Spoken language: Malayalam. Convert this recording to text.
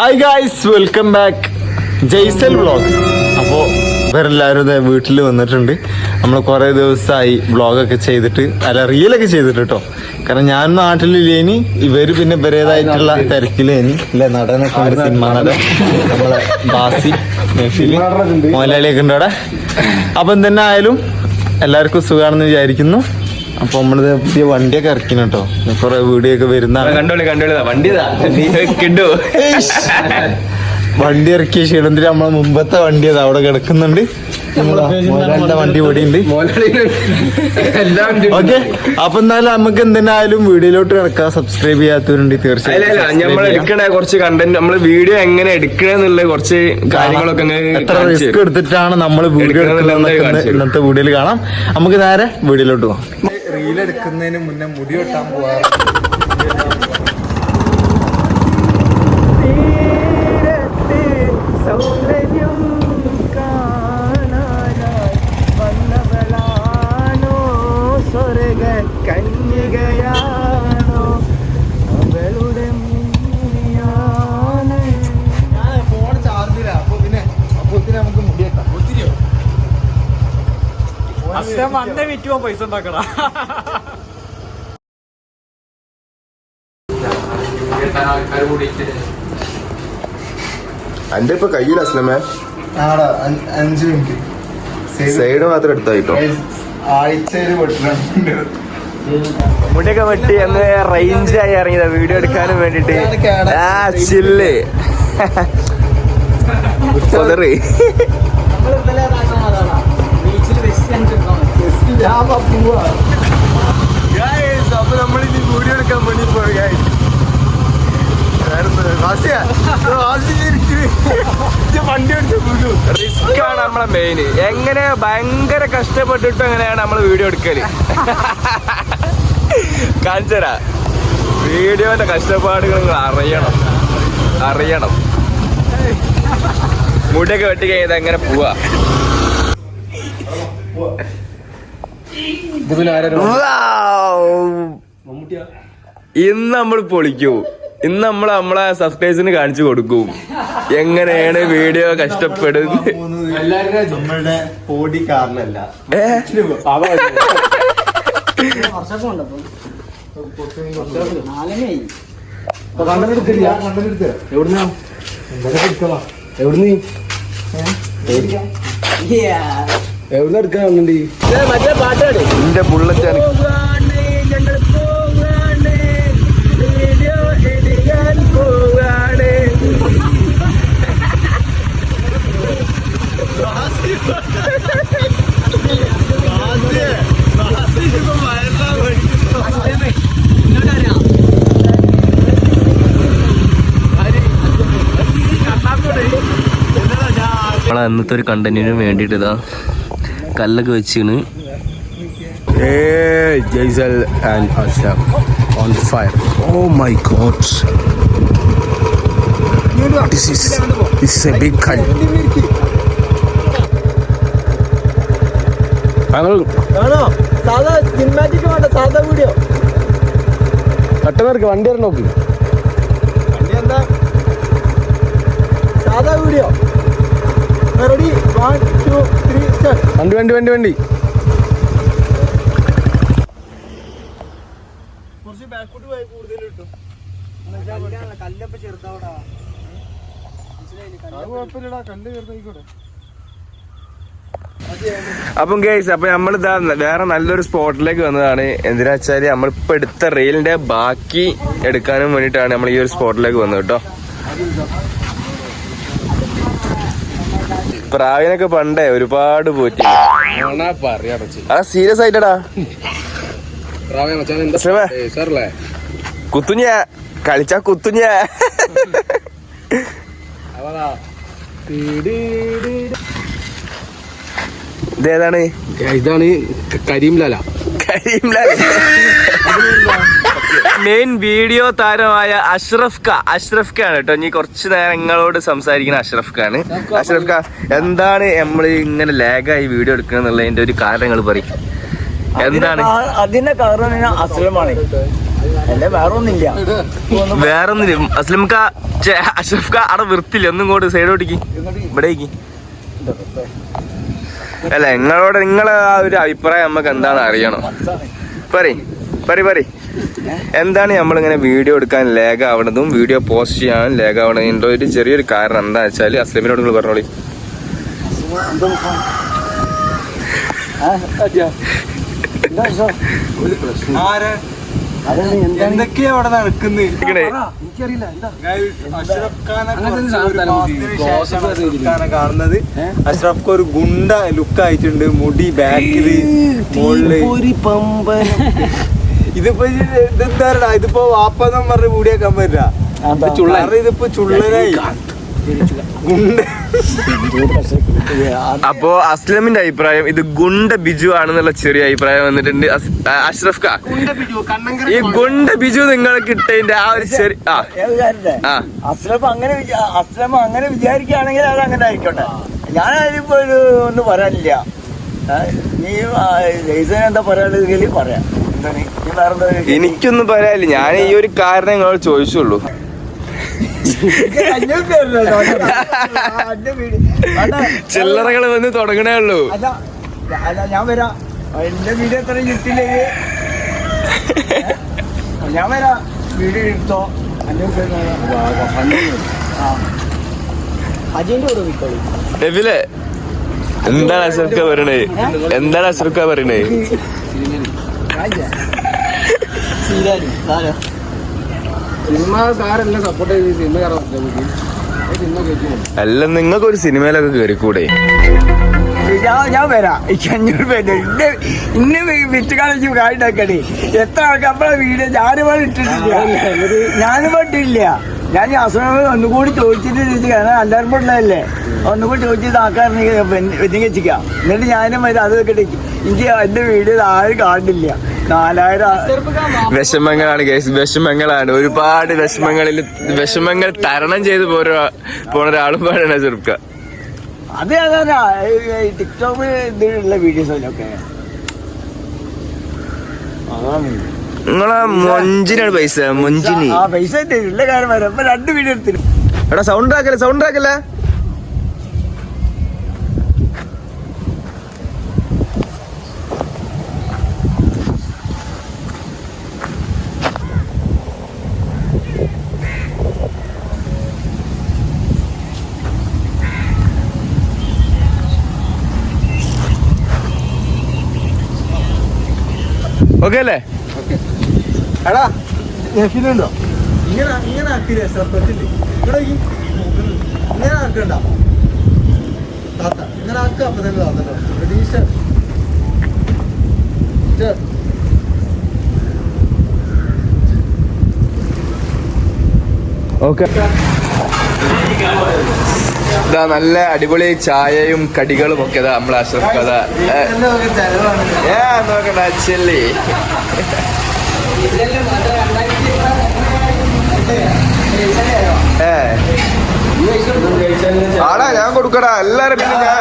Hi guys welcome back Jaisal vlog അപ്പോൾ ഇവരെല്ലാവരും ഇതേ വീട്ടിൽ വന്നിട്ടുണ്ട്. നമ്മൾ കുറേ ദിവസമായി വ്ളോഗൊക്കെ ചെയ്തിട്ട് അല്ല റീലൊക്കെ ചെയ്തിട്ട് കേട്ടോ കാരണം ഞാൻ നാട്ടിലില്ലേനി ഇവർ പിന്നെ ഇവരേതായിട്ടുള്ള തിരക്കിലേനി. അല്ലെ നടനൊക്കെ സിനിമ നടൻ നമ്മളെ ബാസി മോലാളിയൊക്കെ ഉണ്ട്. അവിടെ. അപ്പം തന്നെ ആയാലും എല്ലാവർക്കും സുഖമാണെന്ന് വിചാരിക്കുന്നു. അപ്പൊ നമ്മളിത് പുതിയ വണ്ടിയൊക്കെ ഇറക്കണം കേട്ടോ. കുറെ വീഡിയോ ഒക്കെ വരുന്ന കണ്ടോളി കിട്ടു. വണ്ടി ഇറക്കിയ ക്ഷീണത്തിൽ നമ്മളെ മുമ്പത്തെ വണ്ടി അത് അവിടെ കിടക്കുന്നുണ്ട്. വണ്ടി ഇവിടെ ഉണ്ട് എല്ലാം ഓക്കെ. അപ്പൊ എന്നാലും നമുക്ക് എന്തിനായാലും വീഡിയോയിലോട്ട് കിടക്കാം. സബ്സ്ക്രൈബ് ചെയ്യാത്തവരുണ്ട് തീർച്ചയായും നമ്മൾ എടുക്കണ കുറച്ച് കണ്ടന്റ് നമ്മൾ വീഡിയോ എങ്ങനെ എടുക്കണെന്നുള്ള കുറച്ച് കാര്യങ്ങളൊക്കെ എത്ര റിസ്ക് എടുത്തിട്ടാണ് നമ്മൾ വീഡിയോ എടുക്കുന്നത്. ഇന്നത്തെ വീഡിയോയിൽ കാണാം. നമുക്ക് നേരെ വീഡിയോയിലോട്ട് പോകാം റീൽ എടുക്കുന്നതിന് മുന്നേ മുടി വെട്ടാൻ പോവാറ്. സൗന്ദര്യം കാണാനായി വന്നവളാണോ സ്വർഗ കന്യകയാണോ അവളുടെ മുന്നിലാണ് ഫോൺ ചാർജില്ല അപ്പൊ പിന്നെ അപ്പൊ നമുക്ക് മുടി വെട്ടാം ഒത്തിരിയോ അഷ്ടം വന്ന വിറ്റുപോ പൈസ ഉണ്ടാക്കടാ. എന്റെ ഇപ്പൊ കയ്യിൽ അസ്ലമേ? ആടാ അഞ്ച് മിനിറ്റ്. സൈഡ് മാത്രം എടുത്തായിട്ടോ ആഴ്ചയിൽ മുടിയൊക്കെ വെട്ടി അന്ന് റേഞ്ച് ആയി ഇറങ്ങിയതാ. വീഡിയോ എടുക്കാനും വേണ്ടിട്ട് ആ ചില്ല് പൊതറ്. വീഡിയോ എടുക്കാൻ നമ്മളെ മെയിൻ എങ്ങനെ ഭയങ്കര കഷ്ടപ്പെട്ടിട്ട് എങ്ങനെയാണ് നമ്മൾ വീഡിയോ എടുക്കൽ? കാണിച്ചരാ. വീഡിയോന്റെ കഷ്ടപ്പാടുകൾ നിങ്ങൾ അറിയണം. അറിയണം. മുടിയൊക്കെ വെട്ടി കഴിഞ്ഞാൽ എങ്ങനെ പോവാ? ഇന്ന് നമ്മൾ പൊളിക്കൂ. ഇന്ന് നമ്മൾ നമ്മളെ സബ്സ്ക്രൈബേഴ്സിന് കാണിച്ചു കൊടുക്കും. എങ്ങനെയാണ് വീഡിയോ കഷ്ടപ്പെടുന്നത്? നമ്മളുടെ ബോഡി കാറിലല്ല ഏ? എന്റെ ബുള്ളറ്റ് ആണ് നമ്മളെ അന്നത്തെ ഒരു കണ്ടന്റിന് വേണ്ടിയിട്ട് ഇതാ കല്ലൊക്കെ വെച്ചാണ്. Jaisal and on fire oh my god a big kite. ആണോ? സാധാ സിനിമാറ്റിക് വേണ്ട പെട്ടെന്ന് ഇറങ്ങി നോക്ക്. വണ്ടി എന്താ? സാധാ വീഡിയോ റെഡി വൺ ടു വണ്ടി വണ്ടി വണ്ടി വണ്ടി. കുറച്ച് ബാക്കോട്ട് പോയി കൂടുതൽ കിട്ടും. കല്ലപ്പ ചെറുതാവടാ. കുഴപ്പമില്ലടാ കണ്ടു കയറുന്നോട്ടെ അപ്പം കേസ് അപ്പൊ നമ്മൾ ഇതാ വേറെ നല്ലൊരു സ്പോട്ടിലേക്ക് വന്നതാണ്. എന്തിനാ വെച്ചാൽ നമ്മളിപ്പോ എടുത്ത റെയിലിന്റെ ബാക്കി എടുക്കാനും വേണ്ടിട്ടാണ് നമ്മൾ ഈ ഒരു സ്പോട്ടിലേക്ക് വന്നത് കേട്ടോ. പ്രാവിനൊക്കെ പണ്ടേ ഒരുപാട് പോറ്റി. ആ സീരിയസ് ആയിട്ടടാ. കുത്തുഞ്ഞ. കളിച്ചാ കുത്തുഞ്ഞ. ഇതേതാണ്? ഇതാണ് കരീംലാല മെയിൻ വീഡിയോ താരമായ അഷ്റഫ് ഖ അഷ്റഫ് ഖാണ് കേട്ടോ. ഇനി കുറച്ച് നേരം നിങ്ങളോട് സംസാരിക്കുന്ന അഷ്റഫ് ഖാണ് അഷ്റഫ് ഖാ എന്താണ് നമ്മൾ ഇങ്ങനെ ലാഗായി വീഡിയോ എടുക്കുക എന്നുള്ളതിന്റെ ഒരു കാരണങ്ങൾ പറയും. എന്താണ്? അതിന്റെ കാരണം അസുലമാണ്. വേറൊന്നില്ല വേറൊന്നില്ല ഒന്നില്ല വേറൊന്നില്ല അസ്ലംക അഷ്റഫ് ഖാ അവിടെ വൃത്തില്ല ഒന്നും ഇങ്ങോട്ട് സൈഡ് ഓടിക്ക് ഇവിടേക്ക് അല്ല നിങ്ങളോട് നിങ്ങളെ ആ ഒരു അഭിപ്രായം നമുക്ക് എന്താണെന്ന് അറിയണം. പറയ്. പറയ് പറ. എന്താണ് നമ്മളിങ്ങനെ വീഡിയോ എടുക്കാൻ ലേഖ ആവണതും വീഡിയോ പോസ്റ്റ് ചെയ്യാൻ ലേഖ ആവണതിന്റെ ഒരു ചെറിയൊരു കാരണം എന്താ വെച്ചാൽ അസ്ലമിനോട് നിങ്ങൾ പറഞ്ഞോളി. എന്തൊക്കെയാ അവിടെ നടക്കുന്നത് ഇങ്ങനെ എനിക്കറിയില്ല. എന്താ? അഷ്റഫ് ഖാനെ കാണുന്നത്. അഷ്റഫ് ഒരു ഗുണ്ട ലുക്ക് ആയിട്ടുണ്ട് മുടി ബാക്കിൽ മുകളിൽ. ഇതിപ്പോ ഇത് ഇതെന്താടാ ഇതിപ്പോ വാപ്പന്നും പറഞ്ഞ് കൂടിയാക്കാൻ പറ്റില്ല ഇതിപ്പോ ചുള്ളനായി. അപ്പോ അസ്ലമിന്റെ അഭിപ്രായം ഇത് ഗുണ്ട ബിജു ആണെന്നുള്ള ചെറിയ അഭിപ്രായം വന്നിട്ടുണ്ട്. അഷ്റഫ് ഖാ. ഈ ഗുണ്ട. ബിജു നിങ്ങൾ കിട്ടതിന്റെ ആ ഒരു ചെറിയ അസ്ലം അങ്ങനെ അസ്ലം അങ്ങനെ വിചാരിക്കുകയാണെങ്കിൽ അത് അങ്ങനെ ആയിക്കോട്ടെ ഞാൻ അതിപ്പോ ഒരു ഒന്നും പറയാനില്ല. നീ ലൈസൻ എന്താ പറയാനുള്ളതെങ്കിൽ പറയാം. എനിക്കൊന്നും പറയാനില്ല. ഞാൻ ഈ ഒരു കാരണം നിങ്ങളോട് ചോദിച്ചുള്ളൂ. ചില്ലറകൾ വന്ന് തുടങ്ങണേ ഉള്ളൂ. അല്ല ഞാൻ വരാം. എന്റെ വീട് എത്ര ഞാൻ വരാം. വീട് എടുത്തോ. എന്താണ് അസർക്ക പറയണേ? എന്താണ് അസർക്ക പറയണേ? അല്ല നിങ്ങൾക്ക് ഒരു സിനിമയിലൊക്കെ കയറിക്കൂടെ ഞാൻ ഞാൻ വരാം. അഞ്ഞൂറ് പേര് ഇന്ന ഇന്നെ വിറ്റ് കാണിണ്ടാക്കണേ എത്ര ആൾക്കാർ നമ്മളെ വീട് ഞാനും ഇട്ടിട്ടില്ല. ഞാനും ഇട്ടില്ല. ഞാൻ ഈ അസുഖങ്ങൾ ഒന്നുകൂടി ചോദിച്ചിട്ട് ചോദിച്ചു കാരണം എല്ലാവരും ഉള്ളതല്ലേ? ഒന്നുകൂടി ചോദിച്ചത് ആക്കാറുണ്ടെങ്കിൽ വെച്ചിക്കാം എന്നിട്ട് ഞാനും വരും. അത് വെക്കട്ടെ. എനിക്ക് എന്റെ വീട് ആരും കാണില്ല. നാലായിരം വിഷമങ്ങളാണ് കേസ് വിഷമങ്ങളാണ്. ഒരുപാട് വിഷമങ്ങളിൽ വിഷമങ്ങൾ തരണം ചെയ്ത് പോര പോണ ഒരാളും പാടാണ് ചെറുക്ക. അതെ അത് ടിക്ടോക്ക് ഇതിലുള്ള വീഡിയോസ് അതിലൊക്കെ അതാണ്. നിങ്ങളെ മൊഞ്ചിനാണ് പൈസ മൊഞ്ചിന്. ആ പൈസ ഉള്ള കാര്യം വരാം. ഇപ്പൊ രണ്ട് വീഡിയോ എടുത്തിട്ട് എടാ സൗണ്ട് ആക്കല്ലേ സൗണ്ട് ആക്കല്ലേ? ഓക്കെ അല്ലേ? എടാ നെഫിലുണ്ടോ ഇങ്ങനെ ഇങ്ങനെ ആക്കില്ലേ സർപ്പറ്റിൽ ഇവിടെ ഇങ്ങനെ ആക്കണ്ട. താത്ത ഇങ്ങനെ ആക്കുക അപ്പൊ തന്നെ താത്തട്ടോ പ്രതീക്ഷ. ഓക്കെ. ഇതാ നല്ല അടിപൊളി ചായയും കടികളും ഒക്കെ ഇതാ നമ്മളെ അഷ്റഫ് കഥ. ഏ നോക്കണ്ട ചെല്ലി. ഏ. ആടാ ഞാൻ കൊടുക്കടാ. എല്ലാരും പിന്നെ ഞാൻ